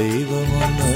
ദൈവമൊന്ന്